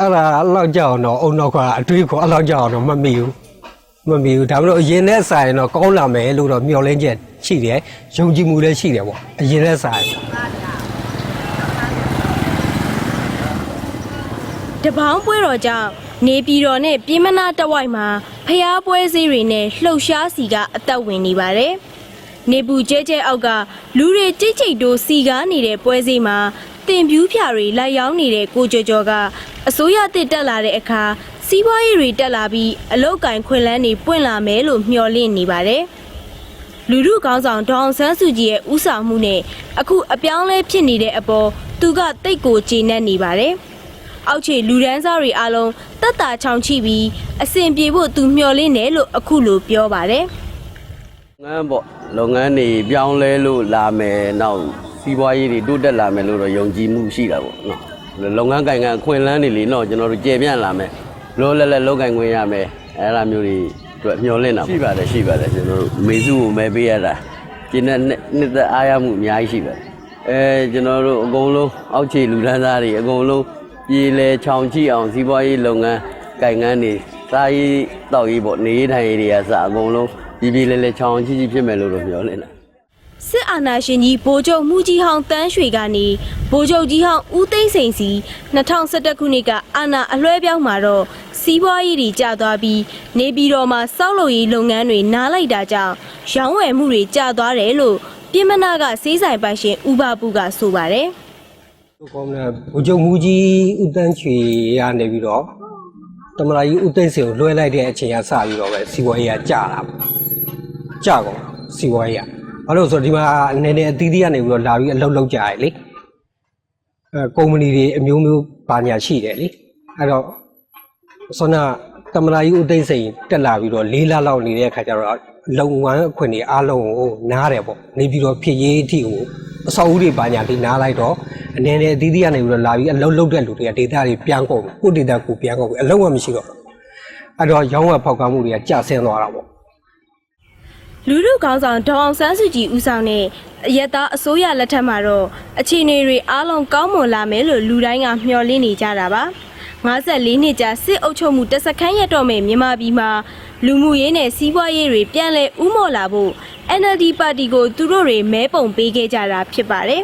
အဲ့ဒါအဲ့လောက်ကြောက်တော့အုံနောက်ကအတွေးခေါ်အဲ့လောက်ကြောက်တော့မမီဘူးမမီဘူးဒါပေမဲ့အရင်နဲ့ဆိုင်တော့ကောင်းလာမယ်လို့တော့မျှော်လင့်ချက်ရှိတယ်ယုံကြည်မှုလည်းရှိတယ်ပေါ့အရင်နဲ့ဆိုင်တပေါင်းပွဲတော်ကြောင့်နေပြည်တော်နဲ့ပြည်မနာတဝိုက်မှာဖျားပွဲစည်းတွေနဲ့လှုပ်ရှားစီကအသက်ဝင်နေပါတယ်။နေပူကျဲကျဲအောက်ကလူတွေကြိတ်ကြိတ်တို့စီကားနေတဲ့ပွဲစည်းမှာတင်ပြူးဖြာတွေလိုက်ရောက်နေတဲ့ကိုကျော်ကျော်က အစိုးရတစ်တက်လာတဲ့အခါစီးပွားရေးတွေတက်လာပြီးအလုတ်ကင်ခွင်လန်းတွေပွင့်လာမယ်လို့မျှော်လင့်နေပါတယ်။လူလူကောင်းဆောင်ဒေါအောင်ဆန်းစုကြည်ရဲ့ဥဆောင်မှုနဲ့အခုအပြောင်းလဲဖြစ်နေတဲ့အပေါ်သူကတိတ်ကိုကျေနပ်နေပါတယ်။အောက်ခြေလူဒန်းစားတွေအားလုံးတက်တာချောင်ချိပြီးအစဉ်ပြေဖို့သူမျှော်လင့်တယ်လို့အခုလိုပြောပါတယ်ငန်းပေါ့လုပ်ငန်းတွေပြောင်းလဲလို့လာမယ်နောက်စီးပွားရေးတွေတိုးတက်လာမယ်လို့တော့ယုံကြည်မှုရှိတာပေါ့နော် လုပ်ငန်းကိုင်ကအခွင့်အလန်းတွေလေနော်ကျွန်တော်တို့ကျေပြန့်လာမယ်လောလဲလဲလုပ်ကိုင်ခွင့်ရမယ်အဲ့လိုမျိုးတွေအတွက်မျှော်လင့်တာရှိပါတယ်ရှိပါတယ်ကျွန်တော်တို့မေစုကိုမဲပေးရတာကျင်းတဲ့နှစ်သက်အားရမှုအများကြီးရှိပါတယ်အဲကျွန်တော်တို့အကုန်လုံးအောက်ခြေလူဒန်းစားတွေအကုန်လုံးပြည်လဲချောင်ချိအောင်စီးပွားရေးလုပ်ငန်းကိုင်ငန်းတွေစားရေးတောက်ရေးပေါ့နေရေးထိုင်ရေးတွေကစအကုန်လုံးပြည်ပြည်လဲလဲချောင်ချိချိဖြစ်မယ်လို့တော့မျှော်လင့်တာ။ စစ်အာဏာရှင်ကြီးဗိုလ်ချုပ်မှုကြီးဟောင်းတန်းရွှေကနေဗိုလ်ချုပ်ကြီးဟောင်းဦးသိန်းစိန်စီ2011ခုနှစ်ကအာဏာအလွှဲပြောင်းမှာတော့စီးပွားရေးတွေကျသွားပြီးနေပြည်တော်မှာစောက်လုပ်ရေးလုပ်ငန်းတွေနားလိုက်တာကြောင့်ရောင်းဝယ်မှုတွေကျသွားတယ်လို့ပြည်မနာကစေးဆိုင်ပိုင်ရှင်ဦးဘပူကဆိုပါတယ်။ဟိုကောင်းတဲ့ဘုံကျုံမူကြီးဦးတန်းချွေရနေပြီးတော့တမလာကြီးဦးသိန်းစင်ကိုလွှဲလိုက်တဲ့အချိန်ကစပြီးတော့ပဲစီဝါရေးကကြာတာပေါ့ကြာကုန်စီဝါရေးက ဘာလို့လဲဆိုတော့ဒီမှာအနေနဲ့အသီးသီးကနေပြီးတော့လာပြီးအလုပ်လုပ်ကြရလေအဲကုမ္ပဏီတွေအမျိုးမျိုးပါညာရှိတယ်လေအဲ့တော့ဆောနာတမလာကြီးဦးသိန်းစိန်တက်လာပြီးတော့လေးလလောက်နေတဲ့အခါကျတော့လုံငန်းအခွင့်တွေအားလုံးကိုနားတယ်ပေါ့နေပြီးတော့ဖြစ်ရေးအထိကိုအဆောက်အဦတွေပါညာလေးနားလိုက်တော့အနေနဲ့အသီးသီးကနေပြီးတော့လာပြီးအလုပ်လုပ်တဲ့လူတွေကဒေတာတွေပြန်ကုန်ကိုယ့်ဒေတာကိုပြန်ကုန်ပြီအလုံးဝမရှိတော့ဘူးအဲ့တော့ရောင်းဝယ်ဖောက်ကားမှုတွေကကျဆင်းသွားတာပေါ့ လူလူကောင်းဆောင်ဒေါအောင်ဆန်းစုကြည်ဦးဆောင်တဲ့အရက်သားအစိုးရလက်ထက်မှာတော့အခြေအနေတွေအားလုံးကောင်းမွန်လာမယ်လို့လူတိုင်းကမျှော်လင့်နေကြတာပါ54နှစ်ကြာစစ်အုပ်ချုပ်မှုတစ်စခန်းရတော့မယ်မြန်မာပြည်မှာလူမှုရေးနဲ့စီးပွားရေးတွေပြန်လည်ဥမော်လာဖို့ NLD ပါတီကိုသူတို့တွေမဲပုံပေးခဲ့ကြတာဖြစ်ပါတယ်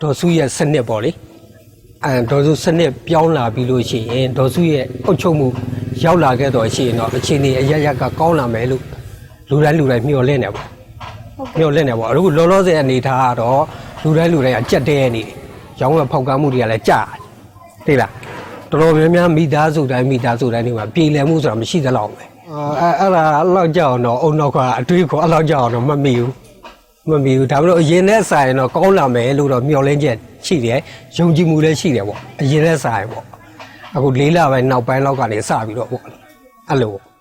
ဒေါ်စုရဲ့စနစ်ပေါ့လေအဲဒေါ်စုစနစ်ပြောင်းလာပြီးလို့ရှိရင်ဒေါ်စုရဲ့အုပ်ချုပ်မှုရောက်လာခဲ့တော့ရှိရင်တော့အခြေအနေအရရကကောင်းလာမယ်လို့ လူတိုင်းလူတိုင်းမျှော်လင့်နေပေါ့မျှော်လင့်နေပေါ့အခုလောလောဆယ်အနေထားကတော့လူတိုင်းလူတိုင်းအကြက်တဲနေတယ်ရောင်းဝယ်ဖောက်ကားမှုတွေကလည်းကြာသိလားတော်တော်များများမိသားစုတိုင်းမိသားစုတိုင်းတွေမှာပြည်လည်မှုဆိုတာမရှိသလောက်ပဲအဲအဲ့ဒါအဲ့လောက်ကြောက်တော့အုံနောက်ကအတွေးခေါ်အဲ့လောက်ကြောက်တော့မမီဘူးမမီဘူးဒါပေမဲ့အရင်နဲ့ဆိုင်တော့ကောင်းလာမယ်လို့တော့မျှော်လင့်ချက်ရှိတယ်ယုံကြည်မှုလည်းရှိတယ်ပေါ့အရင်နဲ့ဆိုင်ပေါ့အခုလေးလပိုင်းနောက်ပိုင်းလောက်ကနေစပြီးတော့ပေါ့အဲ့လိုပေါ့